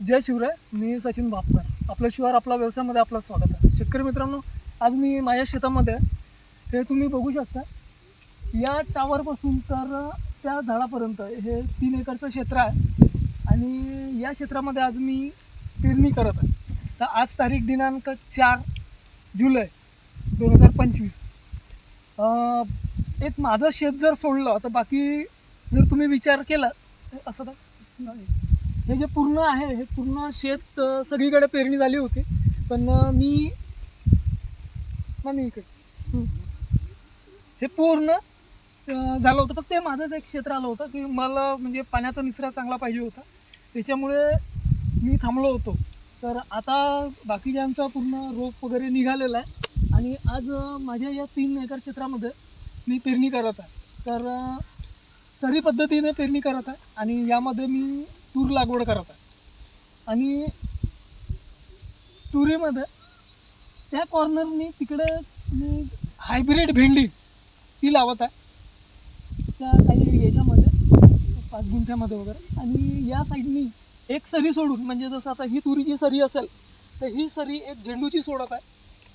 जय शिवराय मी सचिन बापकर. आपलं शिवार आपला व्यवसायामध्ये आपलं स्वागत आहे. शेतकरी मित्रांनो आज मी माझ्या शेतामध्ये आहे. हे तुम्ही बघू शकता. या टावरपासून तर त्या झाडापर्यंत हे तीन एकरचं क्षेत्र आहे. आणि या क्षेत्रामध्ये आज मी पेरणी करत आहे. तर आज तारीख दिनांक चार जुलै दोन हजार पंचवीस. एक माझं शेत जर सोडलं तर बाकी जर तुम्ही विचार केला असं तर नाही. हे जे पूर्ण आहे हे पूर्ण शेत सगळीकडे पेरणी झाली होती. पण मी नाही इकडे. हे पूर्ण झालं होतं. फक्त ते माझंच एक क्षेत्र आलं होतं की मला म्हणजे पाण्याचा निसरा चांगला पाहिजे होता. त्याच्यामुळे मी थांबलो होतो. तर आता बाकीच्यांचा पूर्ण रोप वगैरे निघालेला आहे आणि आज माझ्या या तीन एकर क्षेत्रामध्ये मी पेरणी करत आहे. तर सरी पद्धतीने पेरणी करत आहे आणि यामध्ये मी तूर लागवड करत आहे आणि तुरीमध्ये त्या कॉर्नरनी तिकडे मी हायब्रिड भेंडी ती लावत आहे. त्या काही याच्यामध्ये पाच गुंठ्यामध्ये वगैरे. आणि या साईडनी एक सरी सोडून म्हणजे जसं आता ही तुरीची सरी असेल तर ही सरी एक झेंडूची सोडत आहे.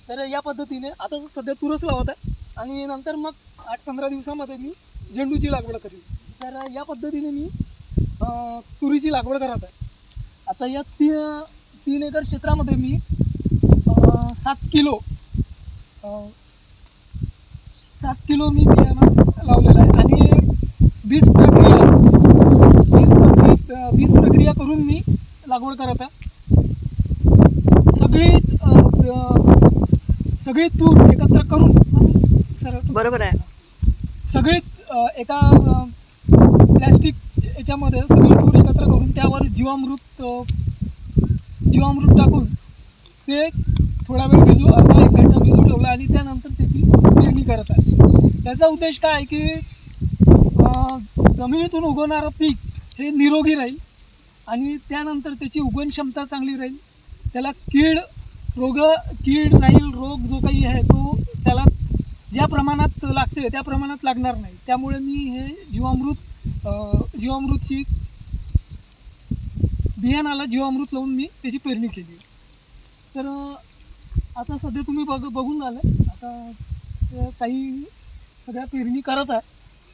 तर या पद्धतीने आता सध्या तुरच लावत आहे. आणि नंतर मग आठ पंधरा दिवसामध्ये मी झेंडूची लागवड करेन. तर या पद्धतीने मी तुरीची लागवड करत आहे. आता या ती तीन एकर क्षेत्रामध्ये मी सात किलो सात किलो मी बियाणं लावलेलं आहे. आणि बीज प्रक्रिया बीज प्रक्रिया बीज प्रक्रिया करून मी लागवड करत आहे. सगळी सगळी तूर एकत्र करून सर बरोबर आहे. सगळी एका प्लॅस्टिक त्याच्यामध्ये सगळी तूर एकत्र करून त्यावर जीवामृत जीवामृत टाकून ते थोडा वेळ भिजू अर्धा एक घंटा भिजू ठेवला आणि त्यानंतर त्याची पेरणी करत आहे. त्याचा उद्देश काय आहे की जमिनीतून उगवणारं पीक हे निरोगी राहील आणि त्यानंतर त्याची उगवण क्षमता चांगली राहील. त्याला कीड रोग कीड राहील रोग जो काही आहे तो त्याला ज्या प्रमाणात लागते त्या प्रमाणात लागणार नाही. त्यामुळे मी हे जीवामृत जीवामृतची बियाणाला जीवामृत लावून मी त्याची पेरणी केली. तर आता सध्या तुम्ही बघ बघून आलं आता काही सगळ्या पेरणी करत आहे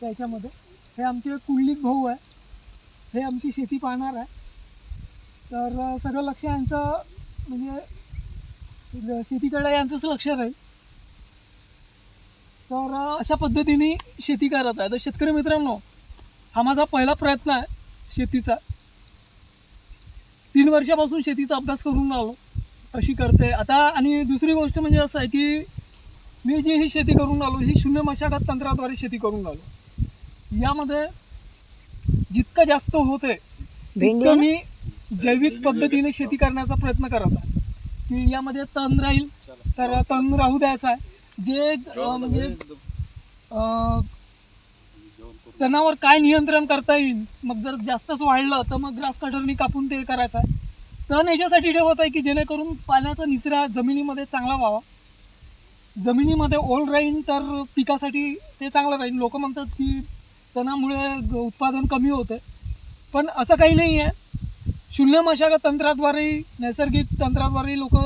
त्याच्यामध्ये. हे आमचे कुंडलिक भाऊ आहे. हे आमची शेती पाहणार आहे. तर सगळं लक्ष यांचं म्हणजे शेतीकडे यांचंच लक्ष राहील. तर अशा पद्धतीने शेती करत आहे. तर शेतकरी मित्रांनो हा माझा पहिला प्रयत्न आहे शेतीचा. तीन वर्षापासून शेतीचा अभ्यास करून राहिलो. कशी करते? आता आणि दुसरी गोष्ट म्हणजे असं आहे की मी जी ही शेती करून राहिलो ही शून्य मशागत तंत्राद्वारे शेती करून राहिलो. यामध्ये जितकं जास्त होते तितकं मी जैविक पद्धतीने शेती करण्याचा प्रयत्न करत आहे. की यामध्ये तण राहील तर तण राहू द्यायचा आहे. जे म्हणजे अं, तणावर काय नियंत्रण करता येईल? मग जर जास्तच वाढलं तर मग ग्रास कटरनी कापून ते करायचं आहे. तण याच्यासाठी ठेवत आहे की जेणेकरून पाण्याचा निचरा जमिनीमध्ये चांगला व्हावा. जमिनीमध्ये ओल राहील तर पिकासाठी ते चांगलं राहील. लोक म्हणतात की तणामुळे ग- उत्पादन कमी होते पण असं काही नाही आहे. शून्य मशागत तंत्राद्वारे नैसर्गिक तंत्राद्वारे लोक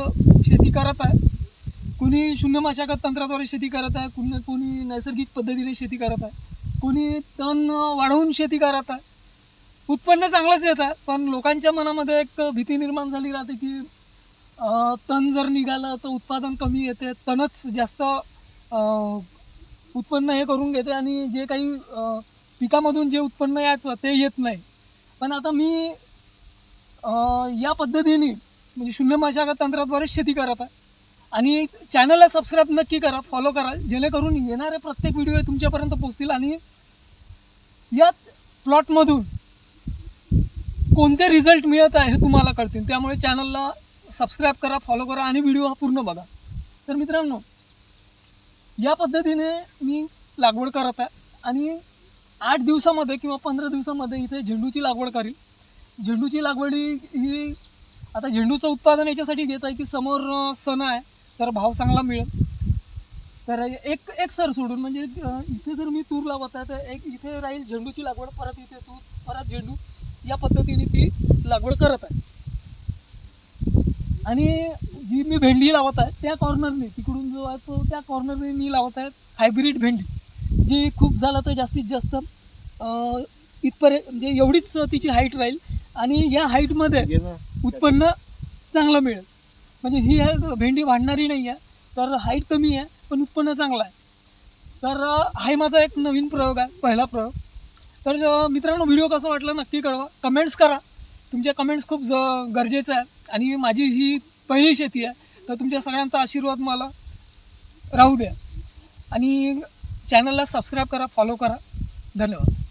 शेती करत आहे. कुणी शून्य मशागत तंत्राद्वारे शेती करत आहे कुणी कोणी नैसर्गिक पद्धतीने शेती करत आहे. कुणी तण वाढवून शेती करत आहे. उत्पन्न चांगलंच येत आहे पण लोकांच्या मनामध्ये एक भीती निर्माण झाली राहते की तण जर निघालं तर उत्पादन कमी येते तणच जास्त उत्पन्न हे करून घेते आणि जे काही पिकामधून जे उत्पन्न यायचं ते येत नाही. पण आता मी या पद्धतीने म्हणजे शून्य मशागत तंत्राद्वारे शेती करत आहे. आणि चॅनलला सबस्क्राईब नक्की करा फॉलो करा जेणेकरून येणारे प्रत्येक व्हिडिओ तुमच्यापर्यंत पोहोचतील आणि या प्लॉटमधून कोणते रिझल्ट मिळत आहे हे तुम्हाला कळतील. त्यामुळे चॅनलला सबस्क्राईब करा फॉलो करा आणि व्हिडिओ हा पूर्ण बघा. तर मित्रांनो या पद्धतीने मी लागवड करत आहे आणि आठ दिवसामध्ये किंवा पंधरा दिवसामध्ये इथे झेंडूची लागवड करील. झेंडूची लागवड ही आता झेंडूचं उत्पादन याच्यासाठी घेत आहे की समोर सण आहे तर भाव चांगला मिळेल. तर एक एक सर सोडून म्हणजे इथे जर मी तूर लावत आहे तर एक इथे राहील झेंडूची लागवड परत इथे तूर परत झेंडू. या पद्धतीने ती लागवड करत आहे. आणि जी मी भेंडी लावत आहे त्या कॉर्नरने तिकडून जो आहे तो त्या कॉर्नरने मी लावत आहे हायब्रिड भेंडी. जी खूप झालं तर जास्तीत जास्त इथपर्यंत म्हणजे एवढीच तिची हाईट राहील. आणि या हाईटमध्ये उत्पन्न चांगलं मिळेल. म्हणजे ही भेंडी वाढणारी नाही आहे. तर हाईट कमी आहे पण उत्पन्न चांगलं आहे. तर अं, हा माझा एक नवीन प्रयोग आहे पहिला प्रयोग. तर मित्रांनो व्हिडिओ कसा वाटला नक्की कळवा. कमेंट्स करा. तुमच्या कमेंट्स खूप ज गरजेचं आहे. आणि माझी ही पहिली शेती आहे तर तुमच्या सगळ्यांचा आशीर्वाद मला राहू द्या. आणि चॅनलला सबस्क्राईब करा फॉलो करा. धन्यवाद.